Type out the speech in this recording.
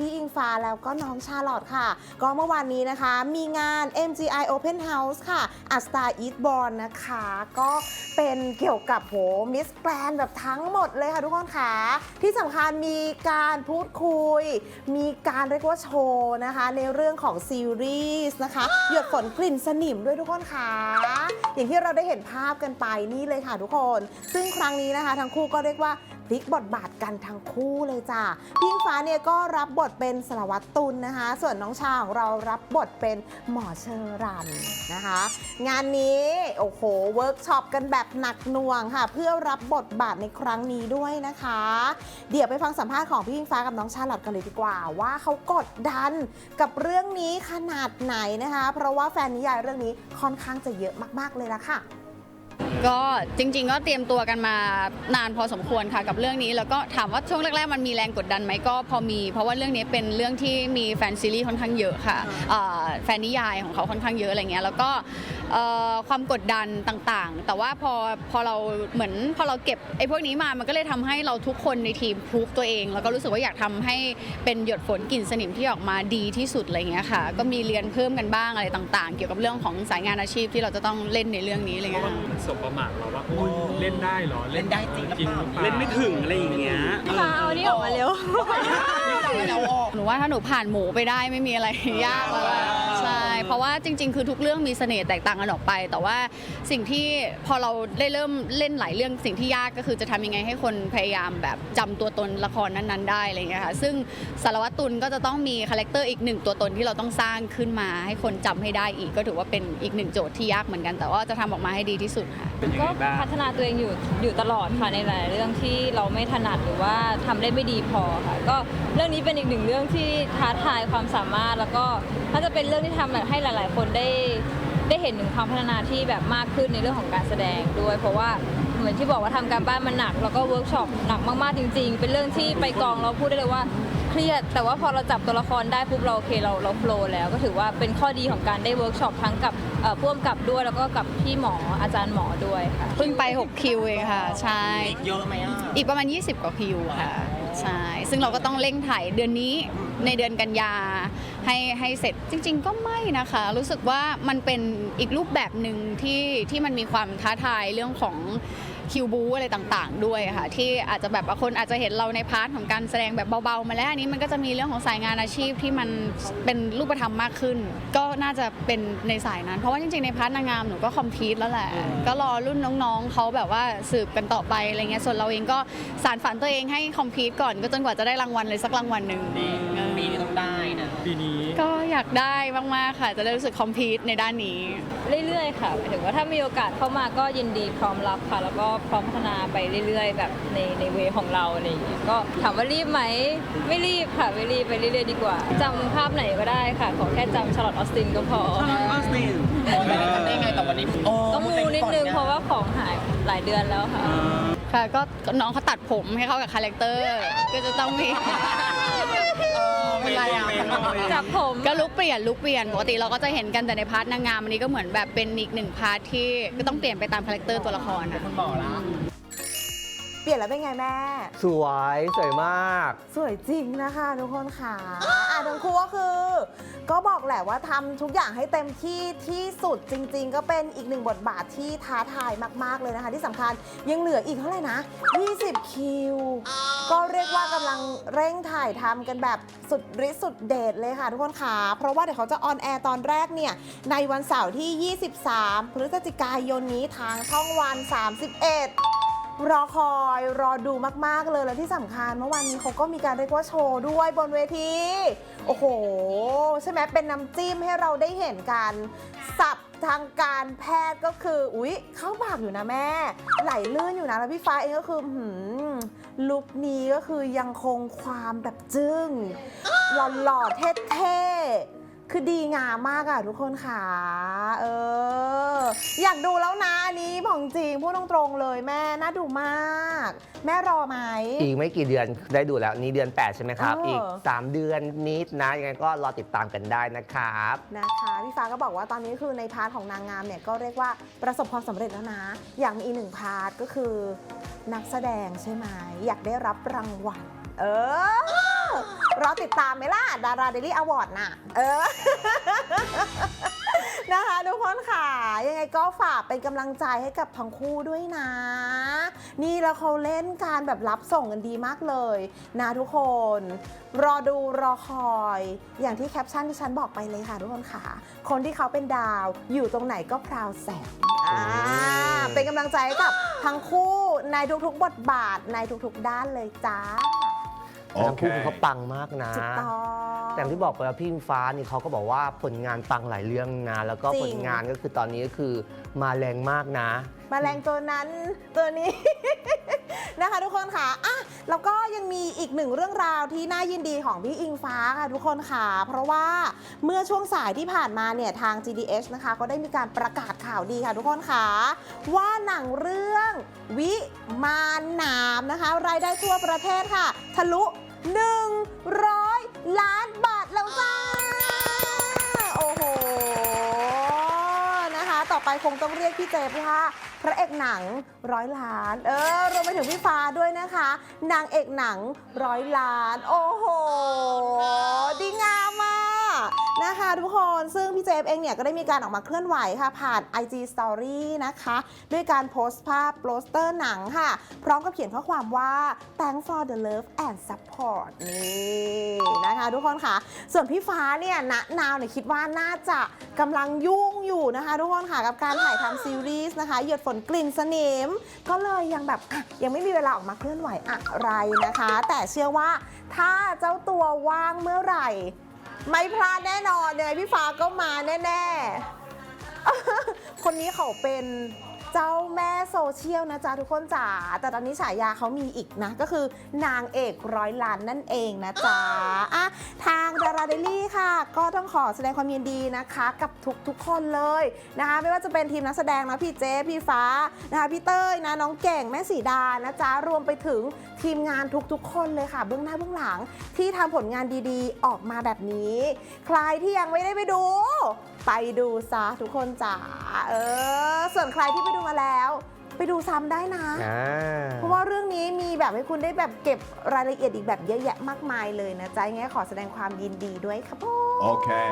พี่อิงฟ้าแล้วก็น้องชาลอตค่ะ ก็เมื่อวานนี้นะคะ มีงาน MGI Open House ค่ะ a Star Eat Born นะคะ ก็เป็นเกี่ยวกับโหมิสแกรนแบบทั้งหมดเลยค่ะทุกคนค่ะ ที่สำคัญมีการพูดคุย มีการเรียกว่าโชว์นะคะ ในเรื่องของซีรีส์นะคะ หยดฝนกลิ่นสนิมด้วยทุกคนค่ะ อย่างที่เราได้เห็นภาพกันไปนี่เลยค่ะทุกคน ซึ่งครั้งนี้นะคะ ทั้งคู่ก็เรียกว่า ลิกบทบาทกันทั้งคู่เลยจ้ะพี่อิงฟ้าเนี่ยก็รับบทเป็นสารวัตรตุลนะคะ ส่วนน้องชาของเรารับบทเป็นหมอเชอรันนะคะ งานนี้โอ้โหเวิร์กช็อปกันแบบหนักหน่วงค่ะ เพื่อรับบทบาทในครั้งนี้ด้วยนะคะ เดี๋ยวไปฟังสัมภาษณ์ของพี่อิงฟ้ากับน้องชาลอตกันเลยดีกว่า ว่าเขากดดันกับเรื่องนี้ขนาดไหนนะคะ เพราะว่าแฟนนิยายเรื่องนี้ค่อนข้างจะเยอะมาก ๆ เลยละค่ะ ก็จริง ๆ ก็เตรียมตัวกันมานานพอสมควรค่ะกับเรื่องนี้ แล้วก็ถามว่าช่วงแรกๆ มันมีแรงกดดันไหมก็พอมี เพราะว่าเรื่องนี้เป็นเรื่องที่มีแฟนซีรีส์ค่อนข้างเยอะค่ะอ่าแฟนนิยายของเขาค่อนข้างเยอะอะไรเงี้ยแล้วก็เอ่อความกดดันต่างๆ แต่ว่าพอพอเราเหมือนพอเราเก็บไอ้พวกนี้มามันก็เลยทำให้เราทุกคนในทีมพรูฟตัวเอง แล้วก็รู้สึกว่าอยากทำให้เป็นหยดฝนกลิ่นสนิมที่ออกมาดีที่สุดอะไรเงี้ยค่ะ ก็มีเรียนเพิ่มกันบ้างอะไรต่าง ๆ เกี่ยวกับเรื่องของสายงานอาชีพที่เราจะต้องเล่นในเรื่องนี้อะไรเพราะเงี้ว่ายมันสบประมาทเราว่าโอ้ยเล่นได้เหรอเล่นได้จริงหรือเปล่า หรือเปล่า เล่นไม่ถึงอะไรอย่างเงี้ยมาเอานี่ออกมาเร็ว หนูว่าถ้าหนูผ่านหมูไปได้ไม่มีอะไรยากแล้วอะใช่ เพราะว่าจริง ๆ คือทุกเรื่องมีเสน่ห์แตกต่างกันออกไป แต่ว่าสิ่งที่พอเราได้เริ่มเล่นหลายเรื่องสิ่งที่ยากก็คือจะทำยังไงให้คนพยายามแบบจำตัวตนละครนั้นๆ ได้อะไรอย่างเงี้ยค่ะซึ่งสารวัตรตุลก็จะต้องมีคาแรคเตอร์อีกหนึ่งตัวตนที่เราต้องสร้างขึ้นมาให้คนจำให้ได้อีก ก็ถือว่าเป็นอีกหนึ่งโจทย์ที่ยากเหมือนกัน แต่ว่าจะทำออกมาให้ดีที่สุดค่ะ เป็นยังก็ไงบ้างพัฒนาตัวเองอยู่อยู่ตลอดค่ะในหลายเรื่องที่เราไม่ถนัดหรือว่าทำได้ไม่ดีพอค่ะ ก็เรื่องนี้เป็นอีกหนึ่งเรื่องที่ท้าทายความสามารถ แล้วก็น่าจะเป็นเรื่องที่ทำแบบให้หลาย ๆ คนได้ได้เห็นถึงความพัฒนาที่แบบมากขึ้นในเรื่องของการแสดงด้วย เพราะว่าเหมือนที่บอกว่าทำการบ้านมันหนัก แล้วก็เวิร์กช็อปหนักมาก ๆ จริง ๆ เป็นเรื่องที่ไปกองเราพูดได้เลยว่าเครียด แต่ว่าพอเราจับตัวละครได้ปุ๊บเราโอเคเราเราโฟลว์แล้ว ก็ถือว่าเป็นข้อดีของการได้เวิร์กช็อปทั้งกับเอ่อพ่วงกับด้วยแล้วก็กับพี่หมออาจารย์หมอด้วยค่ะเพิ่งไป 6 คิวเองค่ะ ใช่เยอะไหมอะอีกประมาณ 20 กว่าคิวค่ะใช่ซึ่งเราก็ต้องเร่งถ่ายเดือนนี้ ในเดือนกันยาให้ให้เสร็จจริง ๆ ก็ไม่นะคะ รู้สึกว่ามันเป็นอีกรูปแบบหนึ่งที่ที่มันมีความท้าทายเรื่องของคิวบูอะไรต่างๆ ด้วยค่ะ ที่อาจจะแบบคนอาจจะเห็นเราในพาร์ทของการแสดงแบบเบาๆ มาแล้วอันนี้มันก็จะมีเรื่องของสายงานอาชีพที่มันเป็นรูปธรรมมากขึ้น ก็น่าจะเป็นในสายนั้น เพราะว่าจริงๆในพาร์ทนางงามหนูก็คอมพีทแล้วแหละ ก็รอรุ่นน้องๆเขาแบบว่าสืบกันต่อไปอะไรเงี้ยส่วนเราเองก็สารฝันตัวเองให้คอมพีทก่อนก็จนกว่าจะได้รางวัลเลยสักรางวัลหนึ่ง ปีนี้ ก็อยากได้มาก ๆ ค่ะ จะได้รู้สึกคอมพีทในด้านนี้ เรื่อยๆค่ะหมายถึงว่าถ้ามีโอกาสเข้ามาก็ยินดีพร้อมรับค่ะ แล้วก็พร้อมพัฒนาไปเรื่อย ๆ แบบในในเวของเราอะไรอย่างเงี้ยก็ถามว่ารีบไหม ไม่รีบค่ะ ไม่รีบไปเรื่อยๆดีกว่าจำภาพไหนก็ได้ค่ะ ขอแค่จำชาร์ลอตออสตินก็พอ ออสตินไม่ได้ทำได้ไงแต่วันนี้โอ้ต้องมูนิดนึงเพราะว่าของหายหลายเดือนแล้วค่ะ ค่ะก็น้องเขาตัดผมให้เข้ากับคาแรคเตอร์ ก็จะต้องมี เออเป็นไรอะจับผมก็ลุกเปลี่ยนลุกเปลี่ยนปกติเราก็จะเห็นกันแต่ในพาร์ทนางงามอันนี้ก็เหมือนแบบเป็นอีกหนึ่งพาร์ทที่ก็ต้องเปลี่ยนไปตามคาแรคเตอร์ตัวละครอะคุณบอกละเปลี่ยนแล้วเป็นไงแม่ สวยสวยมาก สวยจริงนะคะทุกคนค่ะอะทั้งคู่ก็คือ ก็บอกแหละว่าทำทุกอย่างให้เต็มที่ที่สุดจริง ๆ ก็เป็นอีกหนึ่งบทบาทที่ท้าทายมาก ๆ เลยนะคะ ที่สำคัญยังเหลืออีกเท่าไหร่นะ 20 คิว ก็เรียกว่ากำลังเร่งถ่ายทำกันแบบสุดฤทธิ์สุดเดชเลยค่ะทุกคนค่ะ เพราะว่าเดี๋ยวเขาจะออนแอร์ตอนแรกเนี่ยในวันเสาร์ที่ 23 พฤศจิกายนนี้ทางช่องวัน 31 รอคอยรอดูมาก ๆ เลยและที่สำคัญเมื่อวานนี้เขาก็มีการเรียกว่าโชว์ด้วยบนเวที โอ้โห ใช่ไหมเป็นน้ำจิ้มให้เราได้เห็นกันสับทางการแพทย์ก็คือ อุ๊ย เข้าปากอยู่นะแม่ ไหลลื่นอยู่นะ แล้วพี่ฟ้าเองก็คือหืมลุคนี้ก็คือยังคงความแบบจึ้งหล่อๆเท่ๆ คือดีงามมากอะทุกคนค่ะ เออ อยากดูแล้วนะอันนี้ของจริงพูดตรงๆเลยแม่น่าดูมาก แม่รอไหม อีกไม่กี่เดือนได้ดูแล้วนี่เดือน 8 ใช่ไหมครับ เอออี อีก 3 เดือนนิดนะ ยังไงก็รอติดตามกันได้นะครับ นะคะพี่ฟ้าก็บอกว่าตอนนี้คือในพาร์ทของนางงามเนี่ยก็เรียกว่าประสบความสำเร็จแล้วนะ อยากมีอีกหนึ่งพาร์ทก็คือนักแสดงใช่ไหมอยากได้รับรางวัลเออ รอติดตามไหมล่ะ ดาราเดลี่อวอร์ดน่ะ เออ นะคะทุกคนค่ะ ยังไงก็ฝากเป็นกำลังใจให้กับทั้งคู่ด้วยนะ นี่แล้วเขาเล่นการแบบรับส่งกันดีมากเลยนะทุกคน รอดูรอคอย อย่างที่แคปชั่นที่ฉันบอกไปเลยค่ะทุกคนค่ะ คนที่เขาเป็นดาวอยู่ตรงไหนก็พราวแสงอ่าเป็นกำลังใจให้กับทั้งคู่ในทุกๆ บทบาทในทุกๆ ด้านเลยจ้า ทั้งคู่คือเขาปังมากนะ ถูกต้อง แต่อย่างที่บอกไปว่าพี่อิงฟ้านี่เขาก็บอกว่าผลงานปังหลายเรื่องนะแล้วก็จริง ผลงานก็คือตอนนี้ก็คือมาแรงมากนะแมลงตัวนั้นตัวนี้ นะคะทุกคนค่ะอะแล้วก็ยังมีอีกหนึ่งเรื่องราวที่น่ายินดีของพี่อิงฟ้าค่ะทุกคนค่ะ เพราะว่าเมื่อช่วงสายที่ผ่านมาเนี่ยทาง GDH นะคะ ก็ได้มีการประกาศข่าวดีค่ะทุกคนค่ะ ว่าหนังเรื่อง วิมานหนามนะคะ รายได้ทั่วประเทศค่ะ ทะลุ 100 ล้านบาทแล้วจ้า โอ้โห นะคะ ต่อไปคงต้องเรียกพี่เจเพราะว่าพระเอกหนังร้อยล้าน เออ รวมไปถึงพี่ฟ้าด้วยนะคะ นางเอกหนังร้อยล้าน โอ้โห ดีงามมาก นะคะทุกคนซึ่งพี่เจฟเองเนี่ยก็ได้มีการออกมาเคลื่อนไหวค่ะ ผ่าน IG Story นะคะ ด้วยการโพสต์ภาพโปสเตอร์หนังค่ะ พร้อมกับเขียนข้อความว่า thank for the love and support นี่นะคะทุกคนค่ะ ส่วนพี่ฟ้าเนี่ยณนาวเนี่ยคิดว่าน่าจะกำลังยุ่งอยู่นะคะทุกคนค่ะ กับการถ่ายทำซีรีส์นะคะ หยดฝนกลิ่นสนิม ก็เลยยังแบบยังไม่มีเวลาออกมาเคลื่อนไหวอะไรนะคะ แต่เชื่อว่าถ้าเจ้าตัวว่างเมื่อไหร่ ไม่พลาดแน่นอนยังไงพี่ฟ้าก็มาแน่ ๆ คนนี้เขาเป็น เจ้าแม่โซเชียลนะจ๊ะทุกคนจ๋าแต่ตอนนี้ฉายาเขามีอีกนะ ก็คือนางเอกร้อยล้านนั่นเองนะจ๊ะอะทางดาราเดลี่ค่ะ ก็ต้องขอแสดงความยินดีนะคะ กับทุกๆคนเลยนะคะ ไม่ว่าจะเป็นทีมนักแสดงนะพี่เจ๊พี่ฟ้านะคะพี่เต้ยนะน้องเก่งแม่สีดานะจ๊ะรวมไปถึงทีมงานทุกๆ คนเลยค่ะเบื้องหน้าเบื้องหลังที่ทำผลงานดีๆ ออกมาแบบนี้ ใครที่ยังไม่ได้ไปดู ไปดูซะทุกคนจ๋าเออ ส่วนใครที่ไปดูมาแล้ว ไปดูซ้ำได้นะ อ่า เพราะว่าเรื่องนี้มีแบบให้คุณได้แบบเก็บรายละเอียดอีกแบบเยอะแยะมากมายเลยนะจ๊ะยังไงขอแสดงความยินดีด้วยครับผม Okay.